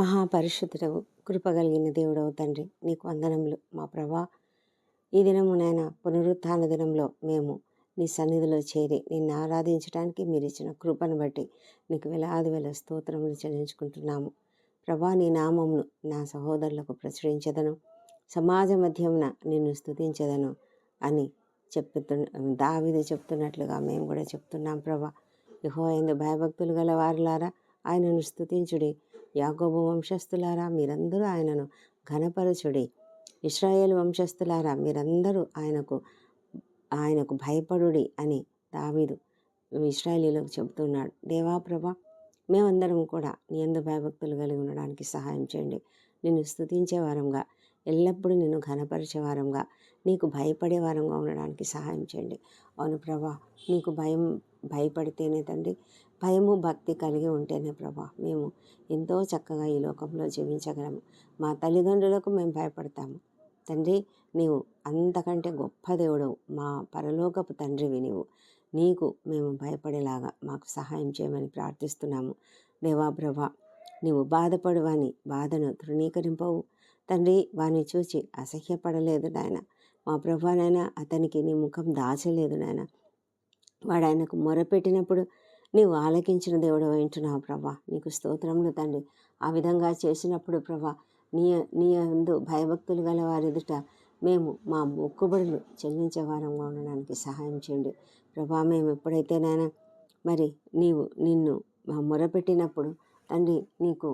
మహాపరిశుద్ధుడవు కృపగలిగిన దేవుడవు తండ్రి. నీకు వందనములు. మా ప్రభా ఈ దినము నాయన పునరుత్థాన దినంలో మేము నీ సన్నిధిలో చేరి నిన్ను ఆరాధించడానికి మీరు ఇచ్చిన కృపను బట్టి నీకు వేలాది వేల స్తోత్రములు చెల్లించుకుంటున్నాము. ప్రభా నీ నామమును నా సహోదరులకు ప్రచురించదను. సమాజ మధ్యమున నిన్ను స్తుతించదను అని చెప్తు దావిది చెప్తున్నట్లుగా మేము కూడా చెప్తున్నాం ప్రభా. యహో ఎందు భయభక్తులు గల వారులారా ఆయనను స్తుతించుడి. యాకోబు వంశస్థులారా మీరందరూ ఆయనను ఘనపరచుడి. ఇస్రాయేల్ వంశస్థులారా మీరందరూ ఆయనకు ఆయనకు భయపడుడి అని దావీదు ఇస్రాయేలీలకు చెబుతున్నాడు. దేవా ప్రభా మేమందరం కూడా నీ ఎందు భయభక్తులు కలిగి ఉండడానికి సహాయం చేయండి. నిన్ను స్తుతించే వారంగా ఎల్లప్పుడూ నిన్ను ఘనపరిచే వారంగా నీకు భయపడే వారంగా ఉండడానికి సహాయం చేయండి. అవును ప్రభా నీకు భయం భయపడితేనే తండ్రి భయము భక్తి కలిగి ఉంటేనే ప్రభా మేము ఎంతో చక్కగా ఈ లోకంలో జీవించగలము. మా తల్లిదండ్రులకు మేము భయపడతాము. తండ్రి నీవు అంతకంటే గొప్ప దేవుడవు. మా పరలోకపు తండ్రివి నీవు. నీకు మేము భయపడేలాగా మాకు సహాయం చేయమని ప్రార్థిస్తున్నాము. దేవా ప్రభా నీవు బాధపడువాని బాధను తృణీకరింపవు. తండ్రి వాని చూచి అసహ్యపడలేదు నాయన. మా ప్రభానైనా అతనికి నీ ముఖం దాచలేదు నాయన. వాడు ఆయనకు మొరపెట్టినప్పుడు నీవు ఆలకించిన దేవుడు వింటున్నావు ప్రభా. నీకు స్తోత్రములు తండ్రి. ఆ విధంగా చేసినప్పుడు ప్రభా నీ నీ అందు భయభక్తులు గల వారి ఎదుట మేము మా మొక్కుబడులు చెల్లించే వారంగా ఉండడానికి సహాయం చేయండి. ప్రభా మేము ఎప్పుడైతే నాయన మరి నీవు నిన్ను మా మొరపెట్టినప్పుడు తండ్రి నీకు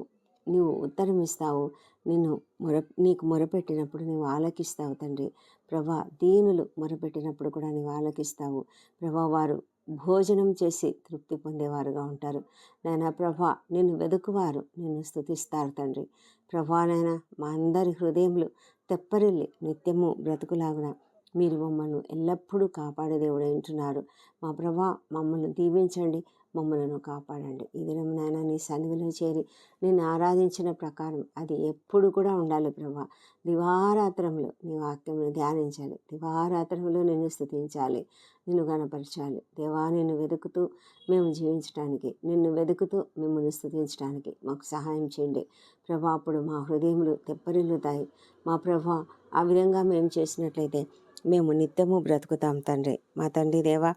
నీవు ఉత్తరం ఇస్తావు నిన్ను మొర నీకు మొరపెట్టినప్పుడు నీవు ఆలకిస్తావు తండ్రి. ప్రభా దీనులు మొరపెట్టినప్పుడు కూడా నీవు ఆలకిస్తావు. ప్రభా వారు భోజనం చేసి తృప్తి పొందేవారుగా ఉంటారు. నాయన ప్రభా నిన్ను వెతుకువారు నిన్ను స్థుతిస్తారు తండ్రి. ప్రభా నాయన మా అందరి హృదయములు తెప్పరిల్లి నిత్యము బ్రతుకులాగున మీరు మమ్మల్ని ఎల్లప్పుడూ కాపాడే దేవుడు వింటున్నారు మా ప్రభా మమ్మల్ని దీవించండి. మమ్మలను కాపాడండి. ఈ నాయన నీ సన్నిధిలో చేరి నేను ఆరాధించిన ప్రకారం అది ఎప్పుడు కూడా ఉండాలి ప్రభా. దివారాత్రంలో నీ వాక్యంను ధ్యానించాలి. దివారాత్రంలో నిన్ను స్థుతించాలి. నిన్ను గణపరచాలి. దేవా నిన్ను వెతుకుతూ మేము జీవించడానికి నిన్ను వెతుకుతూ మిమ్మల్ని స్థుతించడానికి మాకు సహాయం చేయండి. ప్రభా అప్పుడు మా హృదయములు తెప్పరిల్లుతాయి. మా ప్రభా ఆ విధంగా మేము చేసినట్లయితే మేము నిత్యము బ్రతుకుతాం తండ్రి. మా తండ్రి దేవా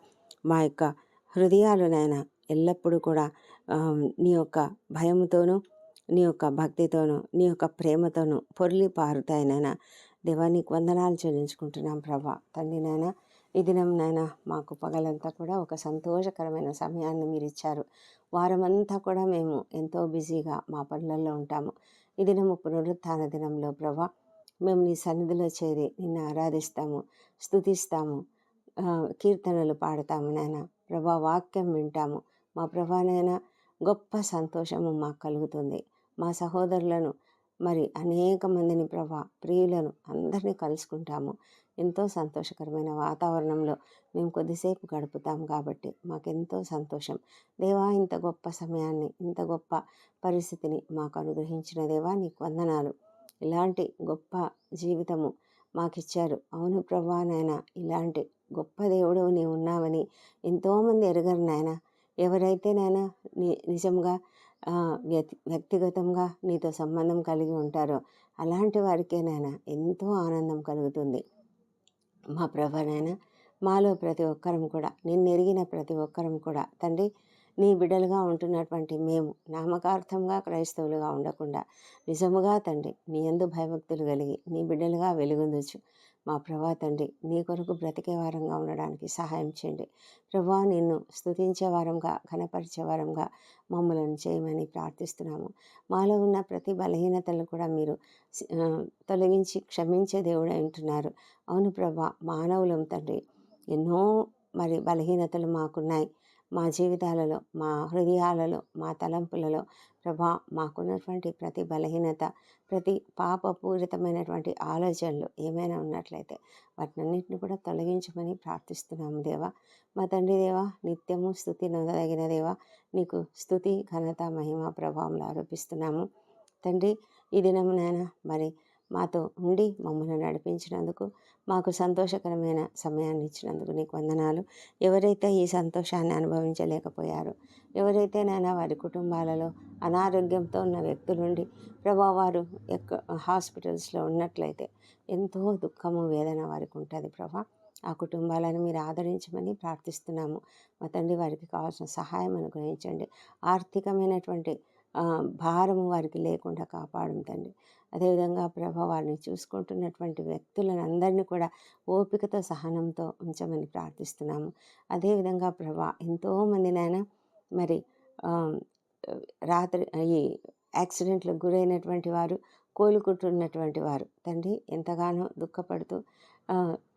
మా యొక్క హృదయాలు నాయన ఎల్లప్పుడూ కూడా నీ యొక్క భయముతోనూ నీ యొక్క భక్తితోనూ నీ యొక్క ప్రేమతోనూ పొర్లి పారుతాయి నాయన. దేవా నీకు వందనాలు చెల్లించుకుంటున్నాం ప్రభా. తండ్రి నాయన ఈ దినం నాయన మాకు పగలంతా కూడా ఒక సంతోషకరమైన సమయాన్ని మీరు ఇచ్చారు. వారమంతా కూడా మేము ఎంతో బిజీగా మా పనులలో ఉంటాము. ఈ దినము పునరుత్థాన దినంలో ప్రభా మేము నీ సన్నిధిలో చేరి నిన్ను ఆరాధిస్తాము స్థుతిస్తాము కీర్తనలు పాడతాము నాయన. ప్రభా వాక్యం వింటాము మా ప్రభానైనా గొప్ప సంతోషము మాకు కలుగుతుంది. మా సహోదరులను మరి అనేక మందిని ప్రభా ప్రియులను అందరినీ కలుసుకుంటాము. ఎంతో సంతోషకరమైన వాతావరణంలో మేము కొద్దిసేపు గడుపుతాం కాబట్టి మాకెంతో సంతోషం. దేవా ఇంత గొప్ప సమయాన్ని ఇంత గొప్ప పరిస్థితిని మాకు అనుగ్రహించిన దేవా నీకు వందనాలు. ఇలాంటి గొప్ప జీవితము మాకిచ్చారు. అవును ప్రభా నాయన ఇలాంటి గొప్ప దేవుడు నీవు ఉన్నావని ఎంతోమంది ఎరగరు నాయన. ఎవరైతే నైనా నిజంగా వ్యక్తిగతంగా నీతో సంబంధం కలిగి ఉంటారో అలాంటి వారికే నాయన ఎంతో ఆనందం కలుగుతుంది. మా ప్రభనైనా మాలో ప్రతి ఒక్కరం కూడా నిన్ను ఎరిగిన ప్రతి ఒక్కరం కూడా తండ్రి నీ బిడ్డలుగా ఉంటున్నటువంటి మేము నామకార్థంగా క్రైస్తవులుగా ఉండకుండా నిజముగా తండ్రి నీ ఎందు భయభక్తులు కలిగి నీ బిడ్డలుగా వెలుగొందొచ్చు మా ప్రభా తండ్రి నీ కొరకు బ్రతికే వారంగా ఉండడానికి సహాయం చేయండి. ప్రభా నిన్ను స్తుతించే వారంగా ఘనపరిచే వారంగా మమ్మలను చేయమని ప్రార్థిస్తున్నాము. మాలో ఉన్న ప్రతి బలహీనతలు కూడా మీరు తొలగించి క్షమించే దేవుడు అంటున్నారు అవును ప్రభా మానవులం తండ్రి. ఎన్నో మరి బలహీనతలు మాకున్నాయి. మా జీవితాలలో మా హృదయాలలో మా తలంపులలో ప్రభా మాకున్నటువంటి ప్రతి బలహీనత ప్రతి పాపపూరితమైనటువంటి ఆలోచనలు ఏమైనా ఉన్నట్లయితే వాటినన్నింటిని కూడా తొలగించమని ప్రార్థిస్తున్నాము దేవా. మా తండ్రి దేవా నిత్యము స్థుతి నొందదగిన దేవా నీకు స్థుతి ఘనత మహిమ ప్రభావంలో ఆరోపిస్తున్నాము తండ్రి ఈ దినం నాయన మరి మాతో ఉండి మమ్మల్ని నడిపించినందుకు మాకు సంతోషకరమైన సమయాన్ని ఇచ్చినందుకు నీకు వందనాలు. ఎవరైతే ఈ సంతోషాన్ని అనుభవించలేకపోయారో ఎవరైతే నాయన వారి కుటుంబాలలో అనారోగ్యంతో ఉన్న వ్యక్తులుండి ప్రభా వారు ఎక్క హాస్పిటల్స్లో ఉన్నట్లయితే ఎంతో దుఃఖము వేదన వారికి ఉంటుంది ప్రభా. ఆ కుటుంబాలను మీరు ఆదరించమని ప్రార్థిస్తున్నాము. మా తండ్రి వారికి కావాల్సిన సహాయం అనుగ్రహించండి. ఆర్థికమైనటువంటి భారము వారికి లేకుండా కాపాడుతండి తండ్రి. అదేవిధంగా ప్రభా వారిని చూసుకుంటున్నటువంటి వ్యక్తులను అందరినీ కూడా ఓపికతో సహనంతో ఉంచమని ప్రార్థిస్తున్నాము. అదేవిధంగా ప్రభా ఎంతోమంది నాయన మరి రాత్రి ఈ యాక్సిడెంట్లకు గురైనటువంటి వారు కోలుకుంటున్నటువంటి వారు తండ్రి ఎంతగానో దుఃఖపడుతూ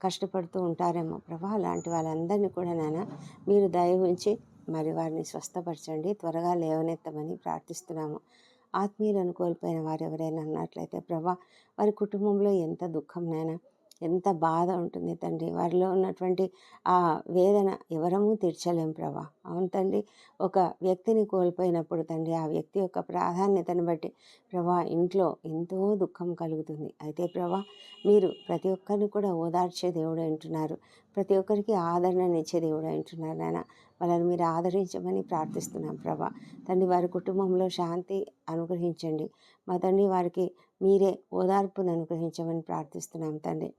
కష్టపడుతూ ఉంటారేమో ప్రభా అలాంటి వాళ్ళందరినీ కూడా నాన్న మీరు దయ ఉంచి మరి వారిని స్వస్థపరచండి త్వరగా లేవనెత్తమని ప్రార్థిస్తున్నాము. ఆత్మీయులను కోల్పోయిన వారు ఎవరైనా అన్నట్లయితే ప్రభా వారి కుటుంబంలో ఎంత దుఃఖం నాయన ఎంత బాధ ఉంటుంది తండ్రి. వారిలో ఉన్నటువంటి ఆ వేదన ఎవరము తీర్చలేం ప్రభా. అవును తండ్రి ఒక వ్యక్తిని కోల్పోయినప్పుడు తండ్రి ఆ వ్యక్తి యొక్క ప్రాధాన్యతను బట్టి ప్రభా ఇంట్లో ఎంతో దుఃఖం కలుగుతుంది. అయితే ప్రభా మీరు ప్రతి ఒక్కరిని కూడా ఓదార్చే దేవుడు అంటున్నారు. ప్రతి ఒక్కరికి ఆదరణనిచ్చే దేవుడు అంటున్నారు నాయన. వాళ్ళని మీరు ఆదరించమని ప్రార్థిస్తున్నాం ప్రభా. తండ్రి వారి కుటుంబంలో శాంతి అనుగ్రహించండి. మా తండ్రి వారికి మీరే ఓదార్పును అనుగ్రహించమని ప్రార్థిస్తున్నాం తండ్రి.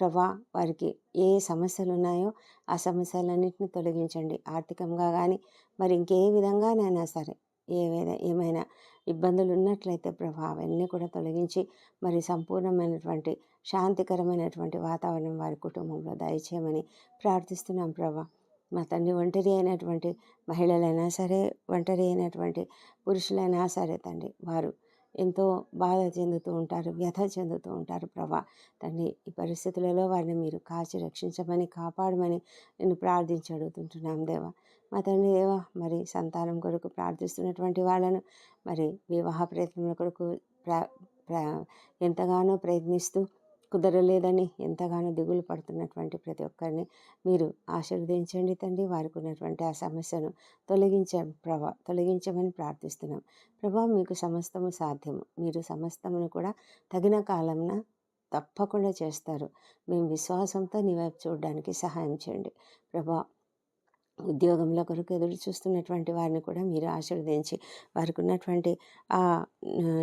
ప్రభా వారికి ఏ సమస్యలు ఉన్నాయో ఆ సమస్యలన్నింటినీ తొలగించండి. ఆర్థికంగా కానీ మరి ఇంకే విధంగానైనా సరే ఏవైనా ఏమైనా ఇబ్బందులు ఉన్నట్లయితే ప్రభా అవన్నీ కూడా తొలగించి మరి సంపూర్ణమైనటువంటి శాంతికరమైనటువంటి వాతావరణం వారి కుటుంబంలో దయచేయమని ప్రార్థిస్తున్నాం ప్రభా. మా తండ్రి ఒంటరి అయినటువంటి మహిళలైనా సరే ఒంటరి అయినటువంటి పురుషులైనా సరే తండ్రి వారు ఎంతో బాధ చెందుతూ ఉంటారు వ్యథ చెందుతూ ఉంటారు. ప్రభా తండ్రి ఈ పరిస్థితులలో వారిని మీరు కాచి రక్షించమని కాపాడమని నేను ప్రార్థించి అడుగుతుంటున్నాం దేవా. మా తండ్రి దేవా మరి సంతానం కొరకు ప్రార్థిస్తున్నటువంటి వాళ్ళను మరి వివాహ ప్రయత్నముల కొరకు ప్రా ప్ర ఎంతగానో ప్రయత్నిస్తూ కుదరలేదని ఎంతగానో దిగులు పడుతున్నటువంటి ప్రతి ఒక్కరిని మీరు ఆశీర్వదించండి తండ్రి. వారికి ఉన్నటువంటి ఆ సమస్యను తొలగించ ప్రభా తొలగించమని ప్రార్థిస్తున్నాం. ప్రభా మీకు సమస్తము సాధ్యము. మీరు సమస్తమును కూడా తగిన కాలంన తప్పకుండా చేస్తారు. మేము విశ్వాసంతో నీ వైపు చూడడానికి సహాయం చేయండి. ప్రభా ఉద్యోగంలో కొరకు ఎదురు చూస్తున్నటువంటి వారిని కూడా మీరు ఆశీర్వదించి వారికి ఉన్నటువంటి ఆ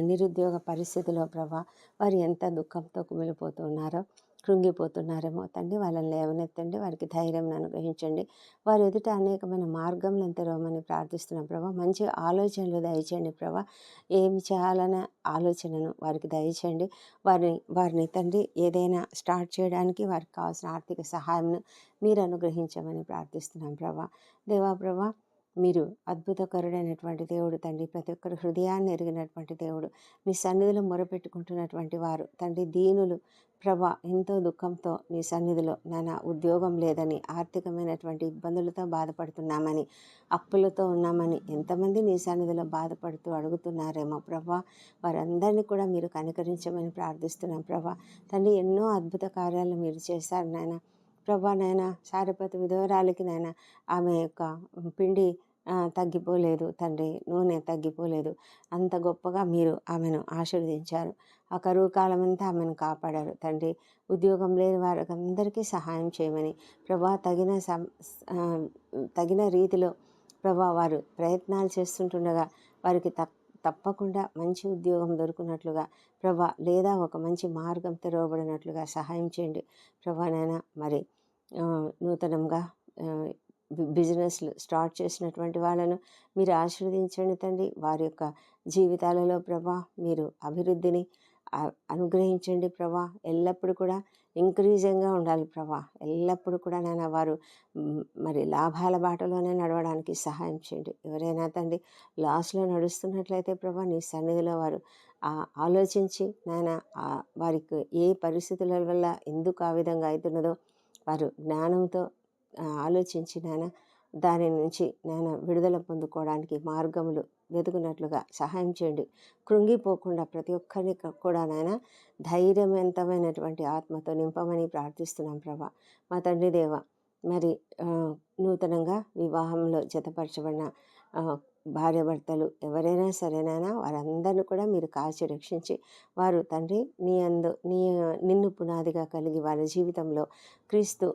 నిరుద్యోగ పరిస్థితిలో ప్రభా వారు ఎంత దుఃఖంతో కుమిలిపోతున్నారో కృంగిపోతున్నారేమో తండ్రి వాళ్ళని లేవనెత్తండి. వారికి ధైర్యం అనుగ్రహించండి. వారి ఎదుట అనేకమైన మార్గంలను తెరవమని ప్రార్థిస్తున్నాం ప్రభా. మంచి ఆలోచనలు దయచేయండి ప్రభా. ఏమి చేయాలనే ఆలోచనను వారికి దయచేయండి. వారిని వారిని తండ్రి ఏదైనా స్టార్ట్ చేయడానికి వారికి కావాల్సిన ఆర్థిక సహాయంను మీరు అనుగ్రహించమని ప్రార్థిస్తున్నాం ప్రభా. దేవా ప్రభా మీరు అద్భుతకరుడైనటువంటి దేవుడు తండ్రి. ప్రతి ఒక్కరి హృదయాన్ని ఎరిగినటువంటి దేవుడు. మీ సన్నిధిలో మొరపెట్టుకుంటున్నటువంటి వారు. తండ్రి దీనులు ప్రభా ఎంతో దుఃఖంతో నీ సన్నిధిలో నానా ఉద్యోగం లేదని ఆర్థికమైనటువంటి ఇబ్బందులతో బాధపడుతున్నామని అప్పులతో ఉన్నామని ఎంతమంది నీ సన్నిధిలో బాధపడుతూ అడుగుతున్నారేమో ప్రభా. వారందరినీ కూడా మీరు కనికరించమని ప్రార్థిస్తున్నాం ప్రభా. తండ్రి ఎన్నో అద్భుత కార్యాలు మీరు చేశారు నాయన. ప్రభా నాయన సారపతి విధవరాలికి నైనా ఆమె యొక్క పిండి తగ్గిపోలేదు తండ్రి నూనె తగ్గిపోలేదు. అంత గొప్పగా మీరు ఆమెను ఆశీర్వదించారు. ఆ కరువు కాలమంతా ఆమెను కాపాడారు తండ్రి. ఉద్యోగం లేని వారికి అందరికీ సహాయం చేయమని ప్రభా తగిన సం తగిన రీతిలో ప్రభా వారు ప్రయత్నాలు చేస్తుంటుండగా వారికి తప్ప తప్పకుండా మంచి ఉద్యోగం దొరుకున్నట్లుగా ప్రభా లేదా ఒక మంచి మార్గం తెరవబడినట్లుగా సహాయం చేయండి. ప్రభా నాయన మరి నూతనంగా బి- బిజినెస్లు స్టార్ట్ చేసినటువంటి వాళ్ళను మీరు ఆశీర్వదించండి తండ్రి. వారి యొక్క జీవితాలలో ప్రభా మీరు అభివృద్ధిని అనుగ్రహించండి ప్రభా. ఎల్లప్పుడూ కూడా ఇంక్రీజింగ్గా ఉండాలి ప్రభా. ఎల్లప్పుడూ కూడా నాయన వారు మరి లాభాల బాటలోనే నడవడానికి సహాయం చేయండి. ఎవరైనా తండ్రి లాస్లో నడుస్తున్నట్లయితే ప్రభా నీ సన్నిధిలో వారు ఆలోచించి నాయన వారికి ఏ పరిస్థితుల వల్ల ఎందుకు ఆ విధంగా అవుతున్నదో వారు జ్ఞానంతో ఆలోచించి నాయన దాని నుంచి నాయన విడుదల పొందుకోవడానికి మార్గములు వెతుకున్నట్లుగా సహాయం చేయండి. కృంగిపోకుండా ప్రతి ఒక్కరిని కూడా నాయన ధైర్యవంతమైనటువంటి ఆత్మతో నింపమని ప్రార్థిస్తున్నాం ప్రభా. మా తండ్రి దేవ మరి నూతనంగా వివాహంలో జతపరచబడిన భార్యాభర్తలు ఎవరైనా సరేనైనా వారందరిని కూడా మీరు కాచి రక్షించి వారు తండ్రి నీ అందు నీ నిన్ను పునాదిగా కలిగి వారి జీవితంలో క్రీస్తు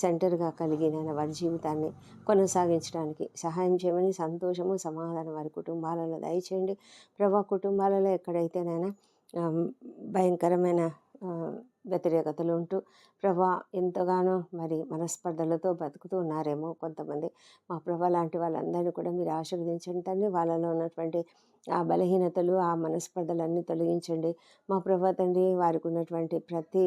సెంటర్గా కలిగి నేను వారి జీవితాన్ని కొనసాగించడానికి సహాయం చేయమని సంతోషము సమాధానం వారి కుటుంబాలలో దయచేయండి. ప్రభా కుటుంబాలలో ఎక్కడైతేనైనా భయంకరమైన వ్యతిరేకతలు ఉంటూ ప్రభా ఎంతగానో మరి మనస్పర్ధలతో బతుకుతూ ఉన్నారేమో కొంతమంది. మా ప్రభా లాంటి వాళ్ళందరినీ కూడా మీరు ఆశీర్వదించండి తండ్రి. వాళ్ళలో ఉన్నటువంటి ఆ బలహీనతలు ఆ మనస్పర్ధలన్నీ తొలగించండి. మా ప్రభా తండ్రి వారికి ఉన్నటువంటి ప్రతి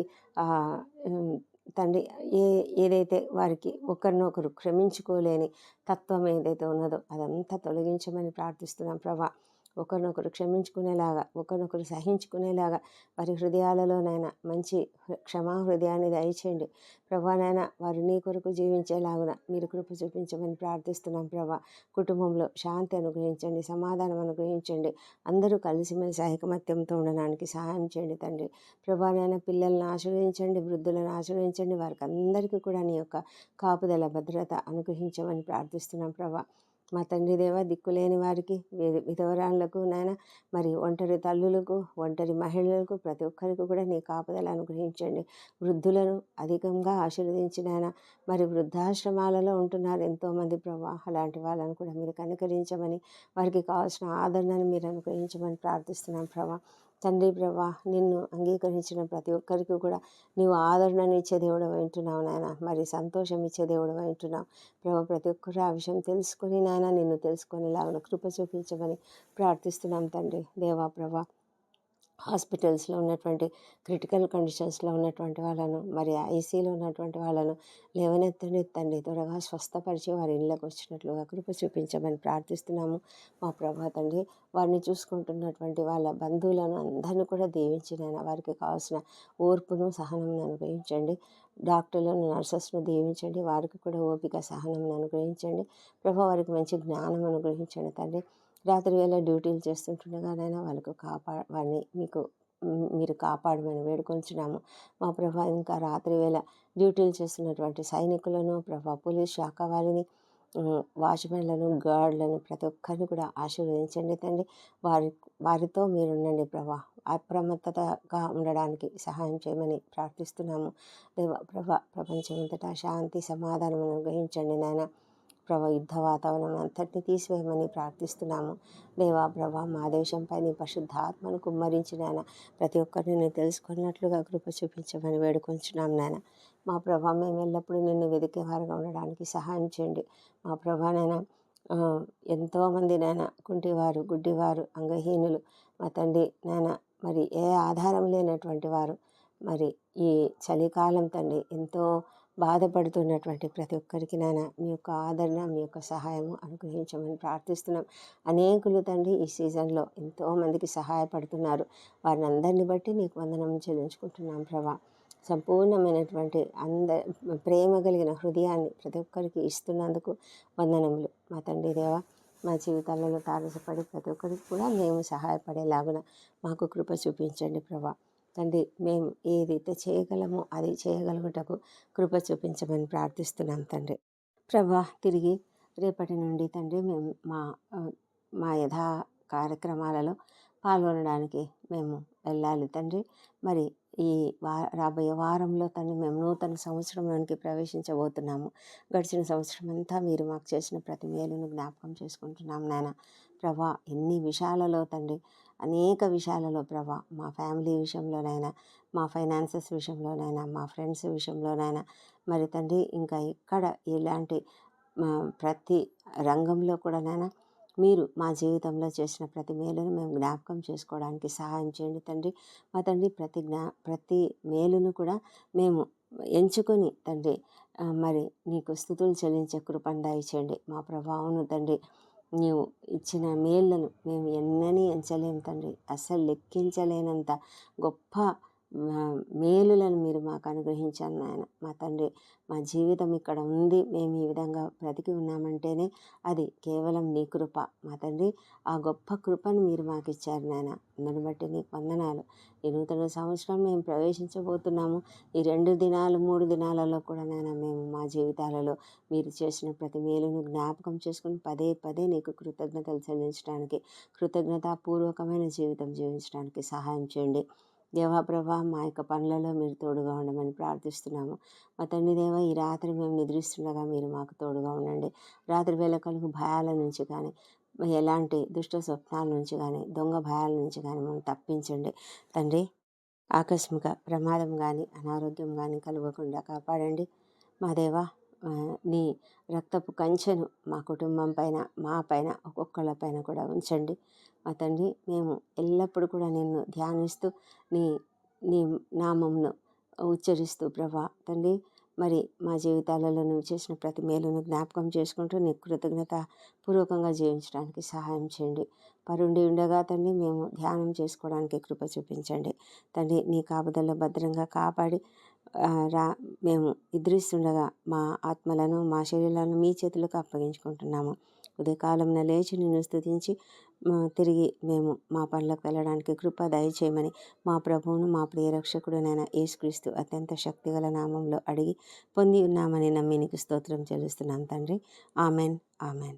తండ్రి ఏ ఏదైతే వారికి ఒకరినొకరు క్షమించుకోలేని తత్వం ఏదైతే ఉన్నదో అదంతా తొలగించమని ప్రార్థిస్తున్నాం ప్రభా. ఒకరినొకరు క్షమించుకునేలాగా ఒకరినొకరు సహించుకునేలాగా వారి హృదయాలలోనైనా మంచి క్షమా హృదయాన్ని దయచేయండి. ప్రభానైనా వారు నీ కొరకు జీవించేలాగున మీరు కృప చూపించమని ప్రార్థిస్తున్నాం ప్రభా. కుటుంబంలో శాంతి అనుగ్రహించండి సమాధానం అనుగ్రహించండి. అందరూ కలిసిమెలిసి ఐకమత్యంతో ఉండడానికి సహాయం చేయండి తండ్రి. ప్రభానైనా పిల్లలను ఆశ్రయించండి వృద్ధులను ఆశ్రయించండి. వారికి అందరికీ కూడా నీ యొక్క కాపుదల భద్రత అనుగ్రహించమని ప్రార్థిస్తున్నాం ప్రభా. మా తండ్రి దేవ దిక్కులేని వారికి విధవరాళ్ళకు నాయన మరి ఒంటరి తల్లులకు ఒంటరి మహిళలకు ప్రతి ఒక్కరికి కూడా నీ కాపుదలు అనుగ్రహించండి. వృద్ధులను అధికంగా ఆశీర్వదించిన ఆయన మరి వృద్ధాశ్రమాలలో ఉంటున్నారు ఎంతోమంది ప్రభా అలాంటి వాళ్ళని కూడా మీరు కనుకరించమని వారికి కావాల్సిన ఆదరణను మీరు అనుగ్రహించమని ప్రార్థిస్తున్నాం ప్రభా. తండ్రి ప్రభా నిన్ను అంగీకరించిన ప్రతి ఒక్కరికి కూడా నీవు ఆదరణను ఇచ్చే దేవుడు వింటున్నావు నాయన. మరి సంతోషం ఇచ్చే దేవుడు వింటున్నావు ప్రభా ప్రతి ఒక్కరు ఆ విషయం తెలుసుకొని నాయన నిన్ను తెలుసుకునేలాగా కృప చూపించమని ప్రార్థిస్తున్నాం తండ్రి. దేవా ప్రభా హాస్పిటల్స్లో ఉన్నటువంటి క్రిటికల్ కండిషన్స్లో ఉన్నటువంటి వాళ్ళను మరి ఐసీలో ఉన్నటువంటి వాళ్ళను లేవనెత్తండి తండ్రి త్వరగా స్వస్థపరిచి వారి ఇళ్ళకు వచ్చినట్లుగా కృప చూపించమని ప్రార్థిస్తున్నాము. మా ప్రభా తండ్రి వారిని చూసుకుంటున్నటువంటి వాళ్ళ బంధువులను అందరిని కూడా దీవించిన వారికి కావాల్సిన ఓర్పును సహనం అనుగ్రహించండి. డాక్టర్లను నర్సెస్ను దీవించండి. వారికి కూడా ఓపిక సహనం అనుగ్రహించండి. ప్రభా వారికి మంచి జ్ఞానం అనుగ్రహించండి తండ్రి. రాత్రి వేళ డ్యూటీలు చేస్తుంటుండగానైనా వాళ్ళకు కాపా వారిని మీకు మీరు కాపాడమని వేడుకొంచున్నాము. మా ప్రభా ఇంకా రాత్రి వేళ డ్యూటీలు చేస్తున్నటువంటి సైనికులను ప్రభా పోలీస్ శాఖ వారిని వాచ్మెన్లను గార్డులను ప్రతి ఒక్కరిని కూడా ఆశీర్వదించండి తండ్రి. వారి వారితో మీరు ఉండండి ప్రభా. అప్రమత్తతగా ఉండడానికి సహాయం చేయమని ప్రార్థిస్తున్నాము. దేవ ప్రభా ప్రపంచమంతటా శాంతి సమాధానం అనుగ్రహించండి నాయన. ప్రభా యుద్ధ వాతావరణం అంతటిని తీసివేయమని ప్రార్థిస్తున్నాము. దేవా ప్రభా మా దేశంపై నీ పరిశుద్ధాత్మను కుమ్మరించిన ప్రతి ఒక్కరిని నేను తెలుసుకున్నట్లుగా కృప చూపించమని వేడుకొంచున్నాం నాయన. మా ప్రభా మేము ఎల్లప్పుడూ నిన్ను వెతికే వారుగా ఉండడానికి సహాయం చేయండి. మా ప్రభా నైనా ఎంతోమంది నాయన కుంటివారు గుడ్డివారు అంగహీనులు మా తండ్రి నాయన మరి ఏ ఆధారం లేనటువంటి వారు మరి ఈ చలికాలం తండ్రి ఎంతో బాధపడుతున్నటువంటి ప్రతి ఒక్కరికి నాయన మీ యొక్క ఆదరణ మీ యొక్క సహాయము అనుగ్రహించమని ప్రార్థిస్తున్నాం. అనేకులు తండ్రి ఈ సీజన్లో ఎంతోమందికి సహాయపడుతున్నారు. వారిని అందరిని బట్టి నీకు వందనం చెల్లించుకుంటున్నాం ప్రభా. సంపూర్ణమైనటువంటి అంద ప్రేమ కలిగిన హృదయాన్ని ప్రతి ఒక్కరికి ఇస్తున్నందుకు వందనములు. మా తండ్రి దేవ మా జీవితాలలో తారసపడి ప్రతి ఒక్కరికి కూడా మేము సహాయపడేలాగున మాకు కృప చూపించండి ప్రభా. తండ్రి మేము ఏదైతే చేయగలమో అది చేయగలుగుటకు కృప చూపించమని ప్రార్థిస్తున్నాం తండ్రి. ప్రభా తిరిగి రేపటి నుండి తండ్రి మేము మా మా యథా కార్యక్రమాలలో పాల్గొనడానికి మేము వెళ్ళాలి తండ్రి. మరి ఈ వా రాబోయే వారంలో తండ్రి మేము నూతన సంవత్సరంలోనికి ప్రవేశించబోతున్నాము. గడిచిన సంవత్సరం అంతా మీరు మాకు చేసిన ప్రతి మేలును జ్ఞాపకం చేసుకుంటున్నాం నాయన. ప్రభా ఎన్ని విషయాలలో తండ్రి అనేక విషయాలలో ప్రభా మా ఫ్యామిలీ విషయంలోనైనా మా ఫైనాన్సెస్ విషయంలోనైనా మా ఫ్రెండ్స్ విషయంలోనైనా మరి తండ్రి ఇంకా ఎక్కడ ఇలాంటి ప్రతి రంగంలో కూడానైనా మీరు మా జీవితంలో చేసిన ప్రతి మేలును మేము జ్ఞాపకం చేసుకోవడానికి సహాయం చేయండి తండ్రి. మా తండ్రి ప్రతి జ్ఞా ప్రతి మేలును కూడా మేము ఎంచుకొని తండ్రి మరి నీకు స్థుతులు చెల్లించే కృపను దయచేయండి. మా ప్రభావం తండ్రి నీవు ఇచ్చిన మేళ్ళను మేము ఎన్నని ఎంచలేము తండ్రి. అస్సలు లెక్కించలేనంత గొప్ప మేలులను మీరు మాకు అనుగ్రహించాను నాయన. మా తండ్రి మా జీవితం ఇక్కడ ఉంది. మేము ఈ విధంగా బ్రతికి ఉన్నామంటేనే అది కేవలం నీ కృప. మా తండ్రి ఆ గొప్ప కృపను మీరు మాకు ఇచ్చారు నాయన. అందుని బట్టి నీకు వందనాలు. ఈ నూతన సంవత్సరం మేము ప్రవేశించబోతున్నాము. ఈ రెండు దినాలు మూడు దినాలలో కూడా నాయన మేము మా జీవితాలలో మీరు చేసిన ప్రతి మేలును జ్ఞాపకం చేసుకుని పదే పదే నీకు కృతజ్ఞతలు చెల్లించడానికి కృతజ్ఞతాపూర్వకమైన జీవితం జీవించడానికి సహాయం చేయండి. దేవాప్రభా మా యొక్క పనులలో మీరు తోడుగా ఉండమని ప్రార్థిస్తున్నాము. మా తండ్రి దేవ ఈ రాత్రి మేము నిద్రిస్తుండగా మీరు మాకు తోడుగా ఉండండి. రాత్రి వేళ కలుగు భయాల నుంచి కానీ ఎలాంటి దుష్ట స్వప్నాల నుంచి కానీ దొంగ భయాల నుంచి కానీ మనం తప్పించండి. తండ్రి ఆకస్మిక ప్రమాదం కానీ అనారోగ్యం కానీ కలగకుండా కాపాడండి. మా దేవా నీ రక్తపు కంచెను మా కుటుంబం పైన మా పైన ఒక్కొక్కళ్ళ పైన కూడా ఉంచండి. మా తండ్రి మేము ఎల్లప్పుడూ కూడా నిన్ను ధ్యానిస్తూ నీ నీ నామంను ఉచ్చరిస్తూ ప్రభా తండ్రి మరి మా జీవితాలలో నువ్వు చేసిన ప్రతి మేలును జ్ఞాపకం చేసుకుంటూ నీ కృతజ్ఞత పూర్వకంగా జీవించడానికి సహాయం చేయండి. పరుండి ఉండగా తండ్రి మేము ధ్యానం చేసుకోవడానికి కృప చూపించండి. తండ్రి నీ కాపుదల్లో భద్రంగా కాపాడి రా మేము నిద్రిస్తుండగా మా ఆత్మలను మా శరీరాలను మీ చేతులకు అప్పగించుకుంటున్నాము. ఉదయకాలంలో లేచి నిన్ను స్థుతించి తిరిగి మేము మా పనులకు వెళ్ళడానికి కృప దయచేయమని మా ప్రభువును మా ప్రియరక్షకుడునైన యేసుక్రీస్తు అత్యంత శక్తిగల నామంలో అడిగి పొంది ఉన్నామని నమ్మి నీకు స్తోత్రం చెల్లిస్తున్నాం తండ్రి. Amen amen.